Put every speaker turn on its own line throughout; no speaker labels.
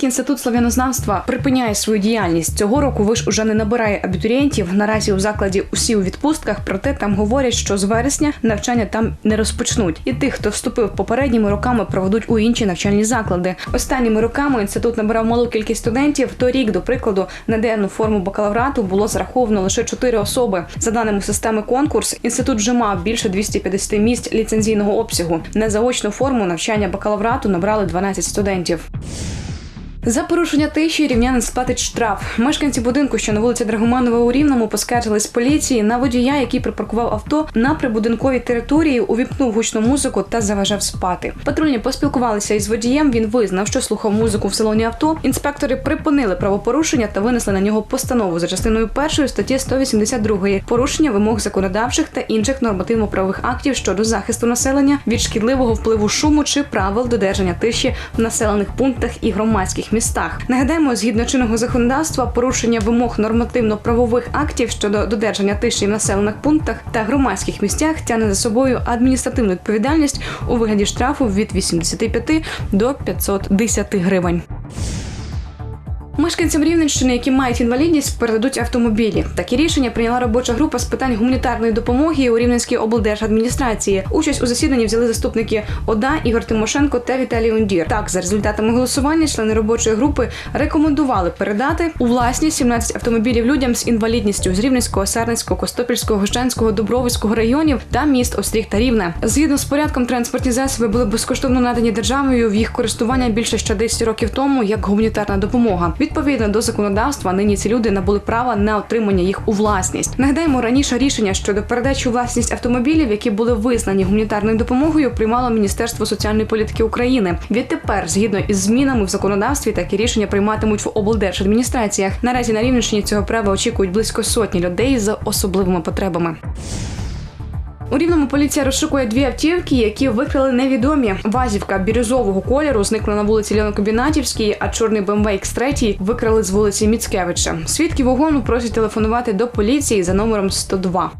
Рівненський інститут слав'янознавства припиняє свою діяльність. Цього року виш уже не набирає абітурієнтів. Наразі у закладі усі у відпустках, проте там говорять, що з вересня навчання там не розпочнуть. І тих, хто вступив попередніми роками, проведуть у інші навчальні заклади. Останніми роками інститут набирав малу кількість студентів. Торік, до прикладу, на денну форму бакалаврату було зараховано лише 4 особи. За даними системи конкурс, інститут вже мав більше 250 місць ліцензійного обсягу. На заочну форму навчання бакалаврату набрали 12 студентів. За порушення тиші рівнянин сплатить штраф. Мешканці будинку, що на вулиці Драгоманова у Рівному, поскаржились поліції на водія, який припаркував авто на прибудинковій території, увімкнув гучну музику та заважав спати. Патрульні поспілкувалися із водієм. Він визнав, що слухав музику в салоні авто. Інспектори припинили правопорушення та винесли на нього постанову за частиною першої статті 182 порушення вимог законодавчих та інших нормативно-правових актів щодо захисту населення від шкідливого впливу шуму чи правил додержання тиші в населених пунктах і громадських містах. Нагадаємо, згідно чинного законодавства, порушення вимог нормативно-правових актів щодо додержання тиші в населених пунктах та громадських місцях тягне за собою адміністративну відповідальність у вигляді штрафу від 85 до 510 гривень. Мешканцям Рівненщини, які мають інвалідність, передадуть автомобілі. Такі рішення прийняла робоча група з питань гуманітарної допомоги у Рівненській облдержадміністрації. Участь у засіданні взяли заступники ОДА Ігор Тимошенко та Віталій Ундір. Так, за результатами голосування, члени робочої групи рекомендували передати у власність 17 автомобілів людям з інвалідністю з Рівненського, Сарненського, Костопільського, Гощанського, Дубровицького районів та міст Остріг та Рівне. Згідно з порядком, транспортні засоби були безкоштовно надані державою в їх користування більше ще 10 років тому як гуманітарна допомога. Відповідно до законодавства, нині ці люди набули права на отримання їх у власність. Нагадаємо, раніше рішення щодо передачі у власність автомобілів, які були визнані гуманітарною допомогою, приймало Міністерство соціальної політики України. Відтепер, згідно із змінами в законодавстві, такі рішення прийматимуть в облдержадміністраціях. Наразі на Рівненщині цього права очікують близько сотні людей з особливими потребами. У рівному поліція розшукує дві автівки, які викрали невідомі. Вазівка бірюзового кольору зникла на вулиці Льонокомбінатівській, а чорний BMW X3 викрали з вулиці Міцкевича. Свідки вогону просять телефонувати до поліції за номером 102.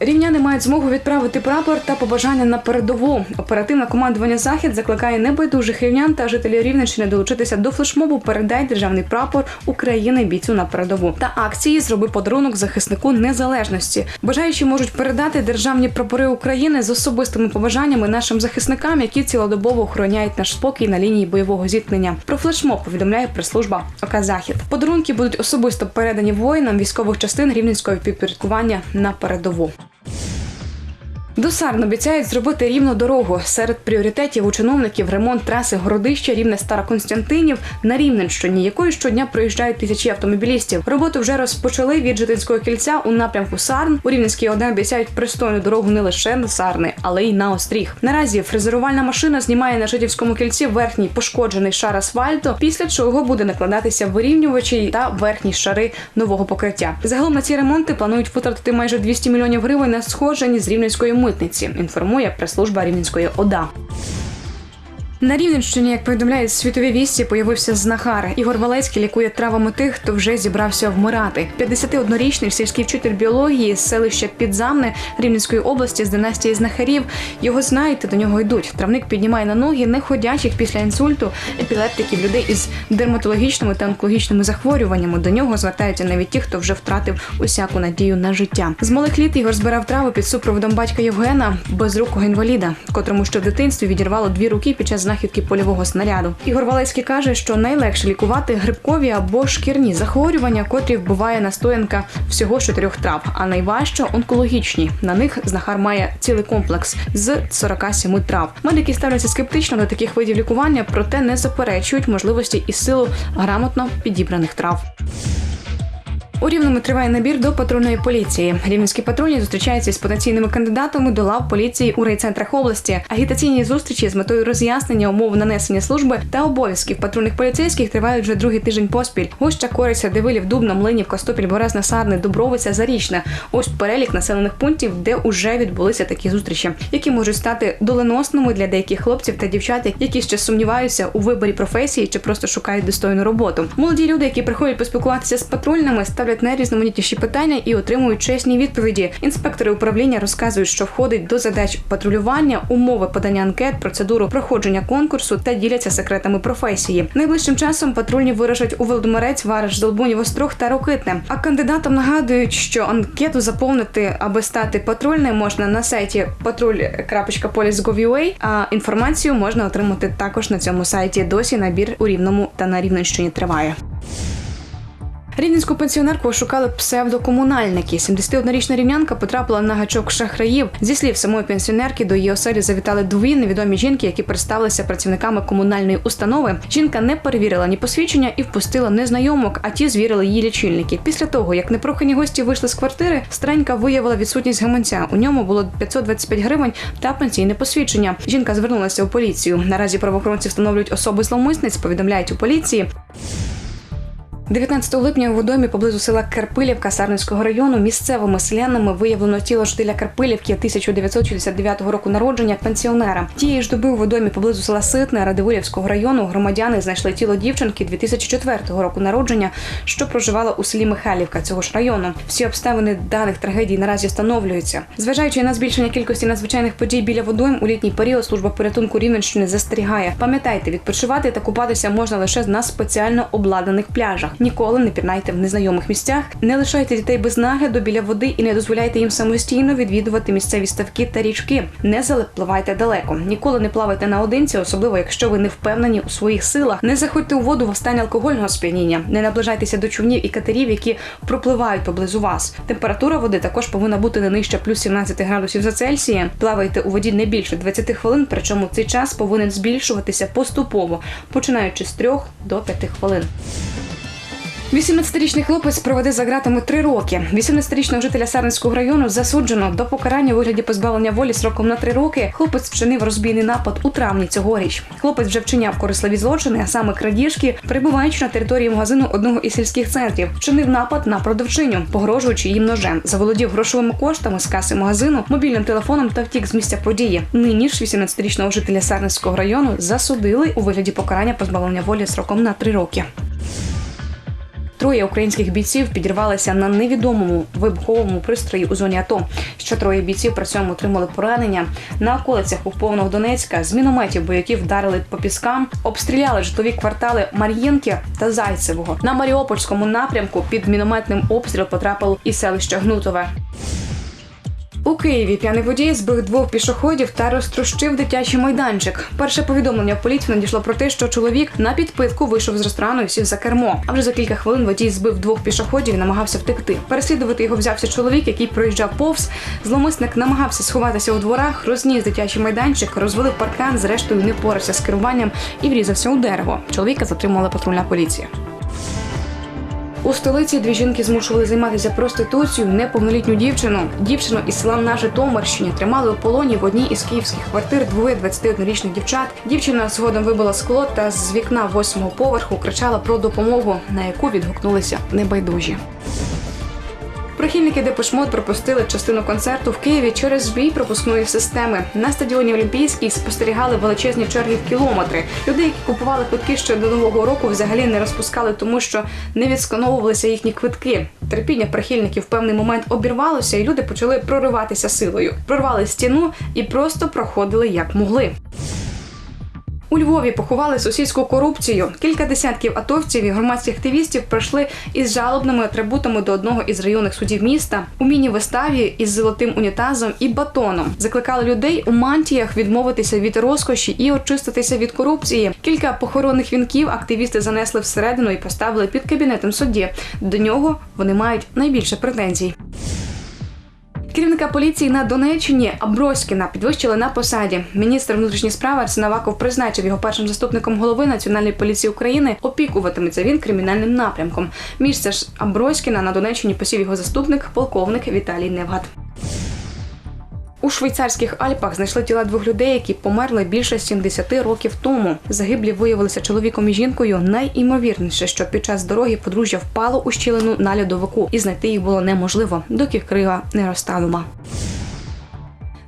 Рівняни мають змогу відправити прапор та побажання на передову. Оперативне командування захід закликає небайдужих рівнян та жителів Рівненщини долучитися до флешмобу Передай державний прапор України бійцю на передову та акції Зроби подарунок захиснику незалежності. Бажаючі можуть передати державні прапори України з особистими побажаннями нашим захисникам, які цілодобово охороняють наш спокій на лінії бойового зіткнення. Про флешмоб повідомляє прес-служба ОК Захід. Подарунки будуть особисто передані воїнам військових частин рівненського підпорядкування на передову. До Сарн обіцяють зробити рівну дорогу. Серед пріоритетів у чиновників ремонт траси Городища рівне Староконстянтинів на Рівненщині, якою щодня проїжджають тисячі автомобілістів. Роботу вже розпочали від житинського кільця у напрямку Сарн. У Рівненській ОДА обіцяють пристойну дорогу не лише до Сарни, але й на Остріг. Наразі фрезерувальна машина знімає на житівському кільці верхній пошкоджений шар асфальту, після чого буде накладатися вирівнювачі та верхні шари нового покриття. Загалом на ці ремонти планують витратити майже 200 мільйонів гривень на сходжені з рівненської митниці. Інформує прес-служба Рівненської ОДА. На Рівненщині, як повідомляють світові вісті, появився знахар. Ігор Валецький лікує травами тих, хто вже зібрався вмирати. 51-річний сільський вчитель біології з селища Підзамне Рівненської області з династії знахарів. Його знають до нього йдуть. Травник піднімає на ноги неходячих після інсульту, епілептиків, людей із дерматологічними та онкологічними захворюваннями. До нього звертаються навіть ті, хто вже втратив усяку надію на життя. З малих літ Ігор збирав трави під супроводом батька Євгена, безрукого інваліда, котрому ще в дитинстві відірвало дві руки під час знахідки польового снаряду. Ігор Валецький каже, що найлегше лікувати грибкові або шкірні захворювання, котрі вбиває настоянка всього з чотирьох трав, а найважче онкологічні. На них знахар має цілий комплекс з 47 трав. Медики ставляться скептично до таких видів лікування, проте не заперечують можливості і силу грамотно підібраних трав. У рівному триває набір до патрульної поліції. Рівненські патрульні зустрічаються з потенційними кандидатами до лав поліції у райцентрах області. Агітаційні зустрічі з метою роз'яснення умов нанесення служби та обов'язків патрульних поліцейських тривають вже другий тиждень поспіль. Гоща, Кориця, Дивилів, Дубна, Млинів, Костопіль, Березна, Сарни, Дубровиця, Зарічне. Ось перелік населених пунктів, де уже відбулися такі зустрічі, які можуть стати доленосними для деяких хлопців та дівчат, які ще сумніваються у виборі професії чи просто шукають достойну роботу. Молоді люди, які приходять поспілкуватися з патрульними, ставлять ставлять найрізноманітніші питання і отримують чесні відповіді. Інспектори управління розказують, що входить до задач патрулювання, умови подання анкет, процедуру проходження конкурсу та діляться секретами професії. Найближчим часом патрульні виражуть у Володимирець, Вараш, Долбунів, Острог та Рокитне. А кандидатам нагадують, що анкету заповнити, аби стати патрульним, можна на сайті patrulь.police.gov.ua, а інформацію можна отримати також на цьому сайті. Досі набір у рівному та на рівненщині триває. Рівненську пенсіонерку шукали псевдокомунальники. 71-річна рівнянка потрапила на гачок шахраїв. Зі слів самої пенсіонерки до її оселі завітали дві невідомі жінки, які представилися працівниками комунальної установи. Жінка не перевірила ні посвідчення і впустила незнайомок, а ті звірили її лічильники. Після того, як непрохані гості вийшли з квартири, старенька виявила відсутність гаманця. У ньому було 525 гривень та пенсійне посвідчення. Жінка звернулася у поліцію. Наразі правоохоронці встановлюють особи зловмисниць, повідомляють у поліції. 19 липня у водомі поблизу села Карпилівка Сарненського району місцевими селянами виявлено тіло жителя Карпилівки 1969 року народження пенсіонера. Тієї ж доби у водомі поблизу села Ситне Радивилівського району громадяни знайшли тіло дівчинки 2004 року народження, що проживала у селі Михайлівка цього ж району. Всі обставини даних трагедій наразі встановлюються. Зважаючи на збільшення кількості надзвичайних подій біля водойм, у літній період служба порятунку Рівненщини застерігає. Пам'ятайте, відпочивати та купатися можна лише на спеціально обладнаних пляжах. Ніколи не пірнайте в незнайомих місцях, не лишайте дітей без нагляду біля води і не дозволяйте їм самостійно відвідувати місцеві ставки та річки. Не запливайте далеко. Ніколи не плавайте наодинці, особливо якщо ви не впевнені у своїх силах. Не заходьте у воду в стані алкогольного сп'яніння. Не наближайтеся до човнів і катерів, які пропливають поблизу вас. Температура води також повинна бути не нижче плюс 17 градусів за Цельсієм. Плавайте у воді не більше 20 хвилин, причому цей час повинен збільшуватися поступово, починаючи з 3 до 5 хвилин. 18-річний хлопець проведе за ґратами три роки. 18-річного жителя Сарненського району засуджено до покарання у вигляді позбавлення волі сроком на три роки. Хлопець вчинив розбійний напад у травні цьогоріч. Хлопець вже вчиняв корисливі злочини, а саме крадіжки, перебуваючи на території магазину одного із сільських центрів. Вчинив напад на продавчиню, погрожуючи їм ножем. Заволодів грошовими коштами з каси магазину, мобільним телефоном та втік з місця події. Нині ж 18-річного жителя Сарненського району засудили у вигляді покарання позбавлення волі сроком на три роки. Троє українських бійців підірвалися на невідомому вибуховому пристрої у зоні АТО. Ще троє бійців при цьому отримали поранення. На околицях Повного Донецька з мінометів бойовиків вдарили по піскам, обстріляли житлові квартали Мар'їнки та Зайцевого. На Маріупольському напрямку під мінометним обстріл потрапило і селище Гнутове. У Києві п'яний водій збив двох пішоходів та розтрощив дитячий майданчик. Перше повідомлення в поліцію надійшло про те, що чоловік на підпитку вийшов з ресторану і сів за кермо. А вже за кілька хвилин водій збив двох пішоходів і намагався втекти. Переслідувати його взявся чоловік, який проїжджав повз. Зломисник намагався сховатися у дворах, розніс дитячий майданчик, розвалив паркан, зрештою не порався з керуванням і врізався у дерево. Чоловіка затримала патрульна поліція. У столиці дві жінки змушували займатися проституцією неповнолітню дівчину. Дівчину із села на Житомирщині тримали у полоні в одній із київських квартир двоє 21-річних дівчат. Дівчина згодом вибила скло та з вікна восьмого поверху кричала про допомогу, на яку відгукнулися небайдужі. Прихильники Депешмот пропустили частину концерту в Києві через збій пропускної системи. На стадіоні Олімпійський спостерігали величезні черги в кілометри. Люди, які купували квитки ще до нового року, взагалі не розпускали, тому що не відскановувалися їхні квитки. Терпіння прихильників в певний момент обірвалося, і люди почали прориватися силою. Прорвали стіну і просто проходили як могли. У Львові поховали сусідську корупцію. Кілька десятків атовців і громадських активістів прийшли із жалобними атрибутами до одного із районних судів міста у міні-виставі із золотим унітазом і батоном. Закликали людей у мантіях відмовитися від розкоші і очиститися від корупції. Кілька похоронних вінків активісти занесли всередину і поставили під кабінетом судді. До нього вони мають найбільше претензій. Керівника поліції на Донеччині Аброськіна підвищили на посаді. Міністр внутрішніх справ Арсен Аваков призначив його першим заступником голови Національної поліції України. Опікуватиметься він кримінальним напрямком. Місце ж Аброськіна на Донеччині посів його заступник, полковник Віталій Невгад. У швейцарських Альпах знайшли тіла двох людей, які померли більше 70 років тому. Загиблі виявилися чоловіком і жінкою. Найімовірніше, що під час дороги подружжя впало у щілину на льодовику, і знайти їх було неможливо, доки крига не розтанула.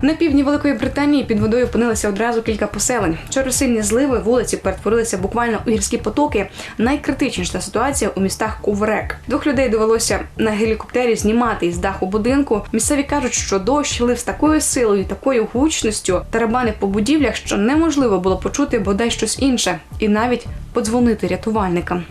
На півдні Великої Британії під водою опинилися одразу кілька поселень. Через сильні зливи вулиці перетворилися буквально у гірські потоки. Найкритичніша ситуація у містах Куврек. Двох людей довелося на гелікоптері знімати із даху будинку. Місцеві кажуть, що дощ лив з такою силою, такою гучністю тарабани по будівлях, що неможливо було почути бодай щось інше, і навіть подзвонити рятувальникам.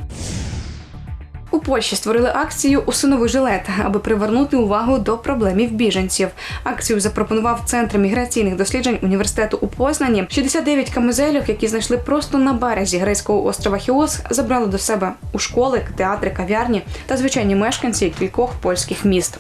У Польщі створили акцію Усинови жилет, аби привернути увагу до проблемів біженців. Акцію запропонував центр міграційних досліджень університету у Познані. 69 камизельок, які знайшли просто на березі грецького острова Хіос, забрали до себе у школи, театри, кав'ярні та звичайні мешканці кількох польських міст.